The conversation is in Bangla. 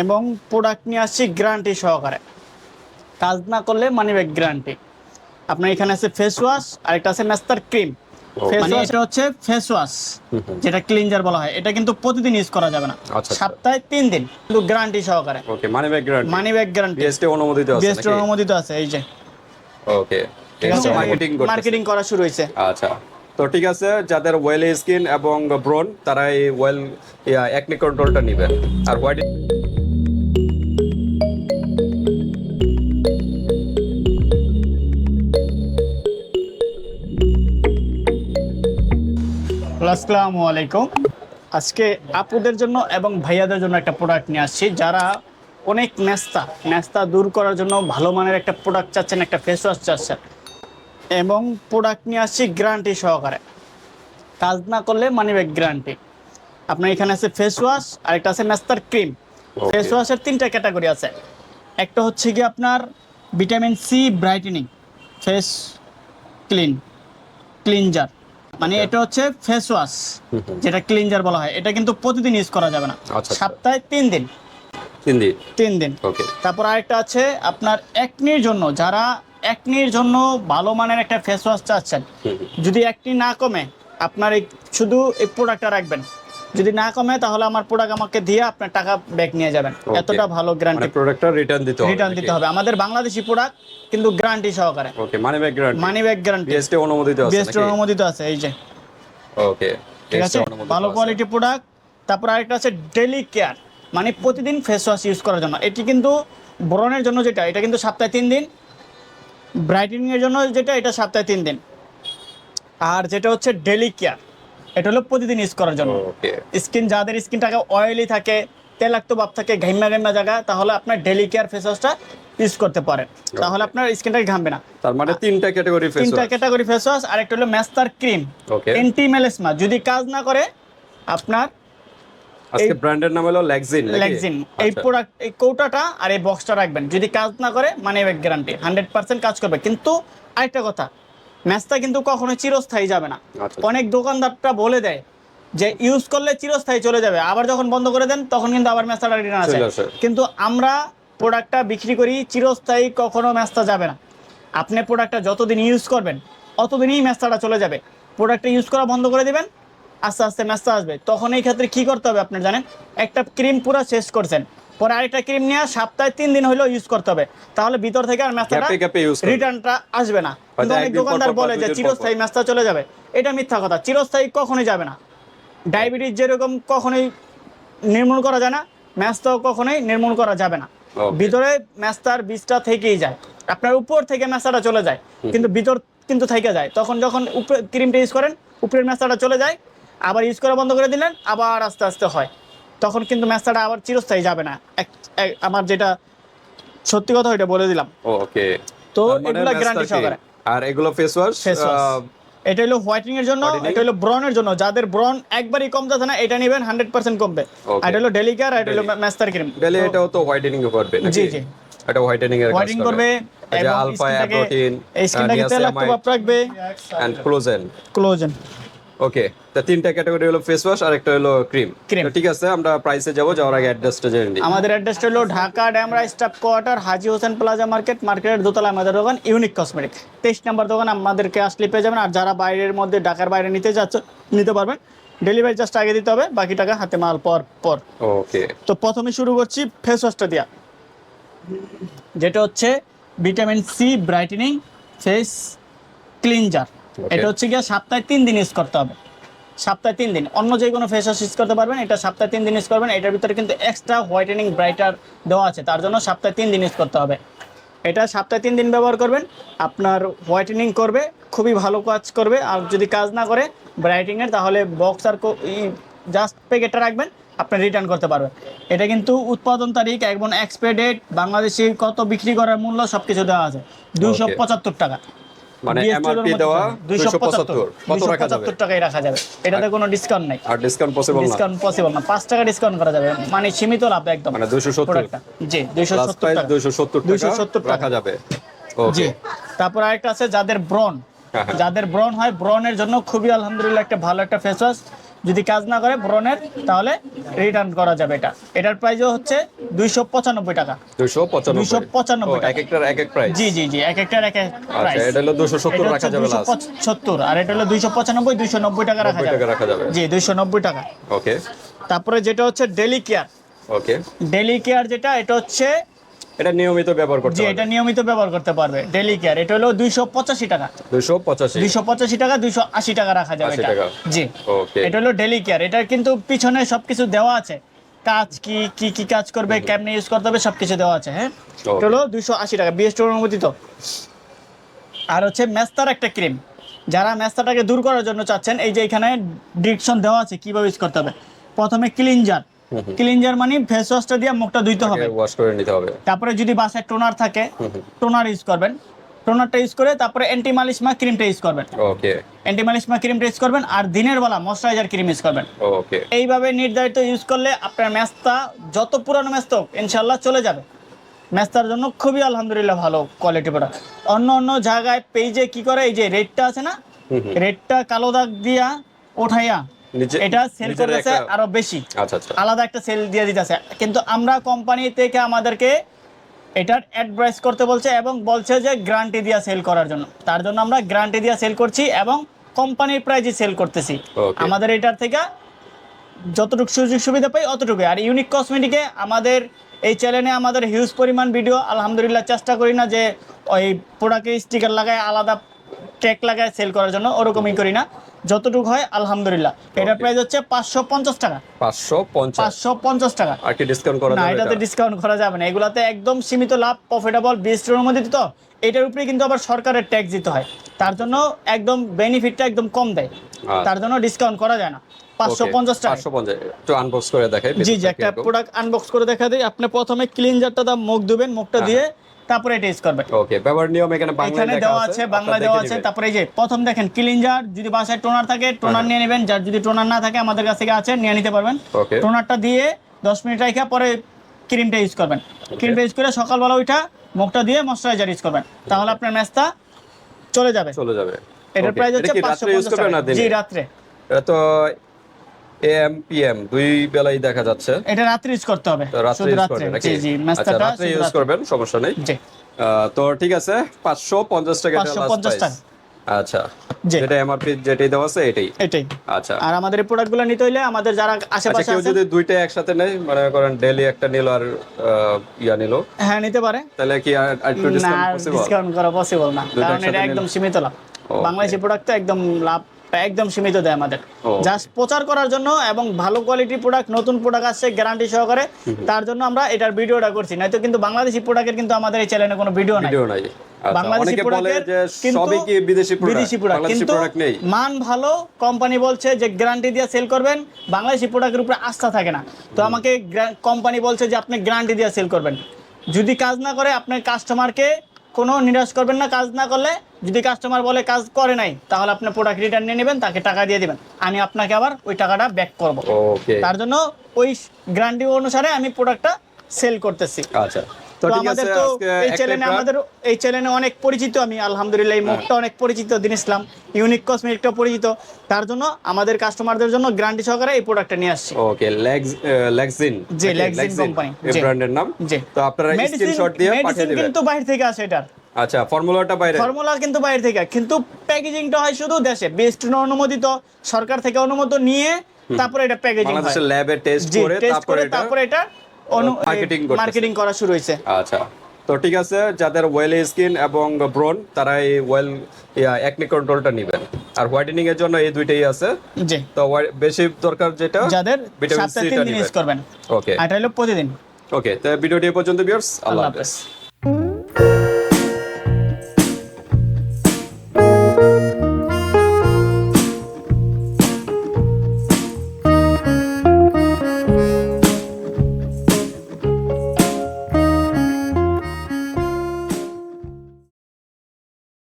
এবং প্রোডাক্ট নিয়ে আসছি গ্যারান্টি সহকারে। কাজ না করলে মানি ব্যাগ গ্যারান্টি আপনার এখানে আছে ফেস ওয়াশ আর একটা আছে মেস্তার ক্রিম ফেস ওয়াশ হচ্ছে ফেস ওয়াশ যেটা ক্লিনজার বলা হয়। এটা কিন্তু প্রতিদিন ইউজ করা যাবে না। আচ্ছা। সপ্তাহে তিন দিন কিন্তু গ্যারান্টি সহকারে। Okay money back guarantee money back guarantee অনুমোদিত আছে বেস্ট অনুমোদিত আছে এই যে। ওকে ঠিক আছে মার্কেটিং মার্কেটিং করা শুরু হয়েছে। আচ্ছা তো ঠিক আছে যাদের ওয়েল স্কিন এবং ব্রন তারা এই ওয়েল একনি কন্ট্রোলটা নেবেন আর হোয়াইট আসসালামু আলাইকুম। আজকে আপুদের জন্য এবং ভাইয়াদের জন্য একটা প্রোডাক্ট নিয়ে আসছি। যারা অনেক ন্যাস্তা ন্যাস্তা দূর করার জন্য ভালো মানের একটা প্রোডাক্ট চাচ্ছেন একটা ফেস ওয়াশ চাচ্ছেন। এবং প্রোডাক্ট নিয়ে আসছি গ্যারান্টি সহকারে। কাজ না করলে মানি ব্যাগ গ্যারান্টি আপনার এখানে আছে ফেস ওয়াশ আর একটা আছে ন্যাস্তার ক্রিম. ফেস ওয়াশের তিনটা ক্যাটাগরি আছে। একটা হচ্ছে কি আপনার vitamin C brightening face clean cleanser মানে এটা হচ্ছে ফেস ওয়াশ যেটা ক্লিনজার বলা হয়। এটা কিন্তু প্রতিদিন ইউজ করা যাবে না। আচ্ছা। সপ্তাহে তিন দিন। তিন দিন? তিন দিন। ওকে তারপর আরেকটা আছে আপনার একনির জন্য। যারা একনির জন্য ভালো মানের একটা ফেস ওয়াশ চাচ্ছেন যদি একনি না কমে আপনার এই শুধু এই প্রোডাক্টটা রাখবেন। যদি না কমে তাহলে আমার প্রোডাক্ট আমাকে দিয়ে আপনার টাকা ব্যাক নিয়ে যাবেন। এতটা ভালো গ্যারান্টি প্রোডাক্টটা রিটার্ন দিতে হবে রিটার্ন দিতে হবে। আমাদের বাংলাদেশি প্রোডাক্ট কিন্তু গ্যারান্টি সহকারে। Okay money back guarantee money back guarantee BST অনুমোদিত আছে বেস্ট অনুমোদিত আছে এই যে। ওকে ঠিক আছে? ভালো কোয়ালিটি প্রোডাক্ট তারপর আরেকটা আছে ডেলি কেয়ার মানে প্রতিদিন ফেস ওয়াশ ইউজ করার জন্য। এটি কিন্তু ব্রণের জন্য যেটা এটা কিন্তু সপ্তাহে তিন দিন। ব্রাইটেনিং এর জন্য যেটা এটা সপ্তাহে তিন দিন। আর যেটা হচ্ছে ডেলি কেয়ার এটা হলো প্রতিদিন ইউজ করার জন্য। স্কিন যাদের স্কিনটাকে অয়েলি থাকে তেলাক্ত ভাব থাকে ঘাইমা ঘাইমা জায়গা তাহলে আপনার ডেলি কেয়ার ফেস ওয়াশটা ইউজ করতে পারেন। তাহলে আপনার স্কিনটাকে ঘামবে না। তার মানে তিনটা ক্যাটাগরি ফেস তিনটা ক্যাটাগরি ফেস ওয়াশ আর একটা হলো ম্যাস্তার ক্রিম এন্টি মেলেসমা যদি কাজ না করে আপনার আজকে ব্র্যান্ডের নাম হলো ল্যাক্সিন লেগজিন এই প্রোডাক্ট এই কৌটাটা আর এই বক্সটা রাখবেন। যদি কাজ না করে মানে ব্যাক গ্যারান্টি হান্ড্রেড পার্সেন্ট কাজ করবে। কিন্তু আরেকটা কথা ম্যাচটা কিন্তু কখনো চিরস্থায়ী যাবে না। আচ্ছা। অনেক দোকানদারটা বলে দেয় যে ইউজ করলে চিরস্থায়ী চলে যাবে। আবার যখন বন্ধ করে দেন তখন কিন্তু আবার ম্যাচটা রিটার্ন আসে। কিন্তু আমরা প্রোডাক্টটা বিক্রি করি চিরস্থায়ী কখনো ম্যাচটা যাবে না। আপনি প্রোডাক্টটা যতদিন ইউজ করবেন অতদিনই ম্যাচটা চলে যাবে। প্রোডাক্টটা ইউজ করা বন্ধ করে দিবেন আস্তে আস্তে ম্যাচটা আসবে। তখন এই ক্ষেত্রে কি করতে হবে আপনার জানেন? একটা ক্রিম পুরো শেষ করছেন। পরে আরেকটা ক্রিম নিয়ে সপ্তাহে তিন দিন হলেও ইউজ করতে হবে। তাহলে ভিতর থেকে আর ম্যাচটা রিটার্নটা আসবে না। কিন্তু অনেক দোকানদার বলে যে। চিরস্থায়ী ম্যাচটা চলে যাবে। এটা মিথ্যা কথা। চিরস্থায়ী কখনোই যাবে না। ডায়াবেটিস যেরকম কখনোই নির্মূল করা যায় না ম্যাচটাও কখনোই নির্মূল করা যাবে না। ভিতরে ম্যাচটার বীজটা থেকেই যায়। আপনার উপর থেকে ম্যাচটা চলে যায়। কিন্তু ভিতর কিন্তু থেকে যায়। তখন যখন উপরে ক্রিমটা ইউজ করেন উপরের ম্যাচটা চলে যায় আবার ইউজ করা বন্ধ করে দিলেন আবার আস্তে আস্তে হয়। তখন কিন্তু ম্যাচটা আবার চিরস্থায়ী যাবে না। আমার যেটা সত্যি কথা ওইটা বলে দিলাম। ওকে। তো মানে এগুলা গ্যারান্টি সহকারে। আর এগুলো ফেস ওয়াশ এটা হলো হোয়াইটিং এর জন্য এটা হলো ব্রনের জন্য। যাদের ব্রন একবারই কম যাচ্ছে না এটা নেবেন হান্ড্রেড পার্সেন্ট কমবে। আর এটা হলো ডেলি কেয়ার আর এটা হলো ম্যাস্টার ক্রিম। ডেলি এটাও তো হোয়াইটেনিং করবে নাকি? জি, জি। এটা হোয়াইটেনিং এর হোয়াইটিং করবে এবং আলফা প্রোটিন এই স্কিনটাকে তেলাক্ত রাখবে। এন্ড ক্লোজেন ক্লোজেন ওকে তা তিনটা ক্যাটাগরি হলো ফেস ওয়াশ আর একটা হলো ক্রিম Cream। ঠিক আছে আমরা প্রাইসে যাব যাওয়ার আগে অ্যাড্রেসটা জেনে নিই। আমাদের অ্যাড্রেসটা হলো Dhaka Demra staff quarter Haji Hossain plaza market মার্কেটের দোতলা আমাদের দোকান ইউনিক কসমেটিক তেইশ নাম্বার দোকান আমাদেরকে আসলে পেয়ে যাবেন। আর যারা বাইরের মধ্যে ঢাকার বাইরে নিতে যাচ্ছে নিতে পারবেন ডেলিভারি চার্জটা আগে দিতে হবে বাকি টাকা হাতে মাল পর পর। ওকে তো প্রথমে শুরু করছি ফেস ওয়াশটা দিয়া। যেটা হচ্ছে vitamin C brightening face cleanser. এটা হচ্ছে গিয়ে সপ্তাহে তিন দিন ইউজ করতে হবে। সপ্তাহে তিন দিন। অন্য যে কোনো ফেস ওয়াশ ইউজ করতে পারবেন এটা সপ্তাহে তিন দিন ইউজ করবেন। এটার ভিতরে কিন্তু এক্সট্রা হোয়াইটেনিং ব্রাইটার দেওয়া আছে। তার জন্য সপ্তাহে তিন দিন ইউজ করতে হবে। এটা সপ্তাহে তিন দিন ব্যবহার করবেন। আপনার হোয়াইটেনিং করবে খুবই ভালো কাজ করবে। আর যদি কাজ না করে ব্রাইটিংয়ের তাহলে বক্স আর জাস্ট প্যাকেটটা রাখবেন আপনি রিটার্ন করতে পারবেন। এটা কিন্তু উৎপাদন তারিখ এবং এক্সপায়ার ডেট বাংলাদেশি কত বিক্রি করার মূল্য সব কিছু দেওয়া আছে। দুইশো পঁচাত্তর টাকা। মানে এমআরপি দেওয়া 275 কত রাখা যাবে? 75 টাকায় রাখা যাবে। এটাতে কোনো ডিসকাউন্ট নাই। আর ডিসকাউন্ট পসিবল না? ডিসকাউন্ট পসিবল না। পাঁচ টাকা ডিসকাউন্ট করা যাবে। মানে সীমিত লাভ একদম। মানে 270 জি দুইশো লাস্ট সত্তর প্রাইস টাকা। 270 270 টাকা টাকা। রাখা যাবে। ওকে তারপর আরেকটা আছে যাদের ব্রন হ্যাঁ, হ্যাঁ। যাদের ব্রন হয় ব্রনের জন্য খুবই আলহামদুলিল্লাহ একটা ভালো একটা ফেস ওয়াশ যদি কাজ না করে ব্রনের তাহলে রিটার্ন করা যাবে এটা। এটার প্রাইসও হচ্ছে দুইশো পঁচানব্বই টাকা। দুশো পঁচানব্বই। 295 ও, এক একটার এক এক প্রাইস জি জি জি এক একটার এক এক আচ্ছা প্রাইস এটা হলো দুশো সত্তর রাখা যাবে সত্তর আর এটা হলো দুইশো পঁচানব্বই দুইশো নব্বই টাকা রাখা যাবে টাকা রাখা যাবে। জি দুইশো নব্বই টাকা। ওকে তারপরে যেটা হচ্ছে daily care okay daily care যেটা এটা হচ্ছে এটা নিয়মিত ব্যবহার করতে জি এটা নিয়মিত ব্যবহার করতে পারবে। ডেলি কেয়ার এটা হলো দুইশো পঁচাশি টাকা। দুশো পঁচাশি। দুইশো পঁচাশি টাকা দুইশো আশি টাকা রাখা যাবে এটা। জি। ওকে এটা হলো ডেলি কেয়ার এটার কিন্তু পিছনে সবকিছু দেওয়া আছে। কাজ কি কি কি কাজ করবে কেমনে ইউজ করতে হবে সবকিছু দেওয়া আছে হ্যাঁ? এটা হলো দুইশো আশি টাকা বিএসটি অনুমোদিত। আর হচ্ছে মেস্তার একটা ক্রিম যারা মেস্তাটাকে দূর করার জন্য চাচ্ছেন এই যে এখানে ডিরেকশন দেওয়া আছে কীভাবে ইউজ করতে হবে। প্রথমে ক্লিনজার ক্লিনজার মানে ফেস ওয়াশটা দিয়ে মুখটা ধুইতে হবে। ওয়াশ করে নিতে হবে। তারপরে যদি বাসায় টোনার থাকে টোনার ইউজ করবেন। টোনারটা ইউজ করে তারপরে অ্যান্টি মালিশমা ক্রিমটা ইউজ করবেন। ওকে অ্যান্টি মালিশমা ক্রিমটা ইউজ করবেন আর দিনের বেলা ময়শ্চারাইজার ক্রিম ইউজ করবেন। ওকে এইভাবে নির্ধারিত ইউজ করলে আপনার ম্যাচটা যত পুরানো ম্যাচ হোক ইনশাল্লাহ চলে যাবে। ম্যাচটার জন্য খুবই আলহামদুলিল্লাহ ভালো কোয়ালিটি প্রোডাক্ট অন্য অন্য জায়গায় পেজে কি করে এই যে রেডটা আছে না? রেডটা কালো দাগ দিয়া ওঠাইয়া এটা সেল করতেছে আরও বেশি। আচ্ছা আচ্ছা। আলাদা একটা সেল দিয়ে দিতেছে। কিন্তু আমরা কোম্পানি থেকে আমাদেরকে এটার অ্যাডভাইস করতে বলছে এবং বলছে যে গ্যারান্টি দিয়ে সেল করার জন্য। তার জন্য আমরা গ্যারান্টি দিয়ে সেল করছি এবং কোম্পানির প্রাইজে সেল করতেছি। আমাদের এটার থেকে যতটুকু সুযোগ সুবিধা পাই অতটুকুই। আর ইউনিক কসমেটিকে আমাদের এই চ্যানেলে আমাদের হিউজ পরিমাণ ভিডিও আলহামদুলিল্লাহ চেষ্টা করি না যে ওই প্রোডাক্টে স্টিকার লাগায় আলাদা ট্যাগ লাগায় সেল করার জন্য ওরকমই করি না। যতটুকু হয় আলহামদুলিল্লাহ। Okay. প্রাইস হচ্ছে পাঁচশো পঞ্চাশ টাকা। পাঁচশো পাঁচশো পঞ্চাশ টাকা। আর কি ডিসকাউন্ট করা না এটাতে ডিসকাউন্ট করা যাবে না। এগুলাতে একদম সীমিত লাভ প্রফিটেবল বিএসটির অনুমোদিত তো এটার উপরে কিন্তু আবার সরকারের ট্যাক্স দিতে হয়। তার জন্য একদম বেনিফিটটা একদম কম দেয়। আচ্ছা। তার জন্য ডিসকাউন্ট করা যায় না। পাঁচশো পঞ্চাশ টাকা। 550 একটু আনবক্স করে দেখাই জি জি একটা প্রোডাক্ট আনবক্স করে দেখা দিই। আপনি প্রথমে ক্লিনজারটা দা মুখ ধুবেন মুখটা হ্যাঁ। দিয়ে তারপরে এটা ইউজ করবেন ওকে ব্যবহার নিয়ম এখানে বাংলায় এখানে দেওয়া আছে আপনারা দেওয়া আছে। তারপরে এই যে প্রথম দেখেন ক্লিনজার যদি বাসায় টোনার থাকে টোনার হ্যাঁ। নিয়ে নেবেন। যার যদি টোনার না থাকে আমাদের কাছ থেকে আছে নিয়ে নিতে পারবেন। ওকে টোনারটা দিয়ে দশ মিনিট রেখে পরে ক্রিমটা ইউজ করবেন। ক্রিমটা ইউজ করে সকালবেলা ওইটা মুখটা দিয়ে ময়শ্চারাইজার ইউজ করবেন। তাহলে আপনার ম্যাচটা চলে যাবে। চলে যাবে। এটার প্রাইস হচ্ছে কি পাঁচশো রাত্রে ইউজ পঞ্চাশ করবেন না টাকা। জি রাত্রে। এটা তো এএম পিএম দুই বেলাই দেখা যাচ্ছে। এটা রাত্রে ইউজ করতে হবে। রাত্রে ইউজ করবেন জি জি আচ্ছা রাত্রে ইউজ করবেন সমস্যা নেই। জি। তো ঠিক আছে পাঁচশো পঞ্চাশ টাকা এটা last 550 টাকা। আচ্ছা যেটা এমআরপি যেটাই দেওয়া আছে এটাই। এটাই। আচ্ছা। আর আমাদের এই প্রোডাক্টগুলো নিতে হইলে আমাদের যারা আচ্ছা আশেপাশে কেউ আছে যদি দুইটা একসাথে নেয় মনে করেন ডেলি একটা নিল আর ইয়া নিল হ্যাঁ নিতে পারে। তাহলে কি আর আর একটু ডিসকাউন্ট পসিবল ডিসকাউন্ট করা পসিবল না। কারণ এটা একদম সীমিত লাভ। বাংলাদেশি প্রোডাক্ট তো একদম লাভ একদম সীমিত দেয় আমাদের। জাস্ট প্রচার করার জন্য এবং ভালো কোয়ালিটি প্রোডাক্ট নতুন প্রোডাক্ট আসছে গ্যারান্টি সহকারে তার জন্য আমরা এটার ভিডিওটা করছি। নয়তো কিন্তু বাংলাদেশি প্রোডাক্টের কিন্তু আমাদের এই চ্যানেলে কোনো ভিডিও নাই। আচ্ছা বাংলাদেশি প্রোডাক্টের কিন্তু বিদেশি প্রোডাক্ট কিন্তু মান ভালো কোম্পানি বলছে যে গ্যারান্টি দিয়ে সেল করবেন বাংলাদেশি প্রোডাক্টের উপরে আস্থা থাকে না। তো আমাকে কোম্পানি বলছে যে আপনি গ্যারান্টি দিয়ে সেল করবেন। যদি কাজ না করে আপনার কাস্টমারকে কোনো নিরাশ করবেন না কাজ না করলে যদি কাস্টমার বলে কাজ করে নাই তাহলে আপনি প্রোডাক্ট রিটার্ন নিয়ে নেবেন তাকে টাকা দিয়ে দিবেন। আমি আপনাকে আবার ওই টাকাটা ব্যাক করব। তার জন্য ওই গ্যারান্টি অনুসারে আমি প্রোডাক্টটা সেল করতেছি। আচ্ছা। তো আমাদের তো এই চ্যানেলে আমাদের এই চ্যানেলে অনেক পরিচিত আমি আলহামদুলিল্লাহ এই মুখটা অনেক পরিচিত দিন ইসলাম ইউনিক কসমেটিকটা পরিচিত। তার জন্য আমাদের কাস্টমারদের জন্য গ্যারান্টি সহকারে এই প্রোডাক্টটা নিয়ে আসছি। ওকে লেগজিন জি, company, এই ব্র্যান্ডের নাম? জি। তো আপনারা স্ক্রিনশট দিয়ে পাঠিয়ে দিবেন। কিন্তু বাইরে থেকে আসে এটার। আচ্ছা ফর্মুলাটা বাইরে। ফর্মুলা কিন্তু বাইরে থেকে কিন্তু প্যাকেজিংটা হয় শুধু দেশে। বেস্ট অনুমোদিত সরকার থেকে অনুমোদন নিয়ে তারপরে এটা প্যাকেজিং হয়। ল্যাবে টেস্ট করে তারপরে এটা তারপরে এটা। মার্কেটিং করা শুরু হয়েছে। আচ্ছা। তো ঠিক আছে যাদের ওয়েল স্কিন এবং ব্রন তারা এই ওয়েল একনি কন্ট্রোলটা নেবেন। আর হোয়াইটেনিং এর জন্য এই দুইটাই আছে। জি। তো বেশি দরকার যেটা যাদের ভিটামিন সি নেবেন। ইউজ করবেন। ওকে এটা হলো প্রতিদিন। ওকে তো ভিডিওটি পর্যন্ত ভিউয়ার্স আল্লাহ হাফেজ।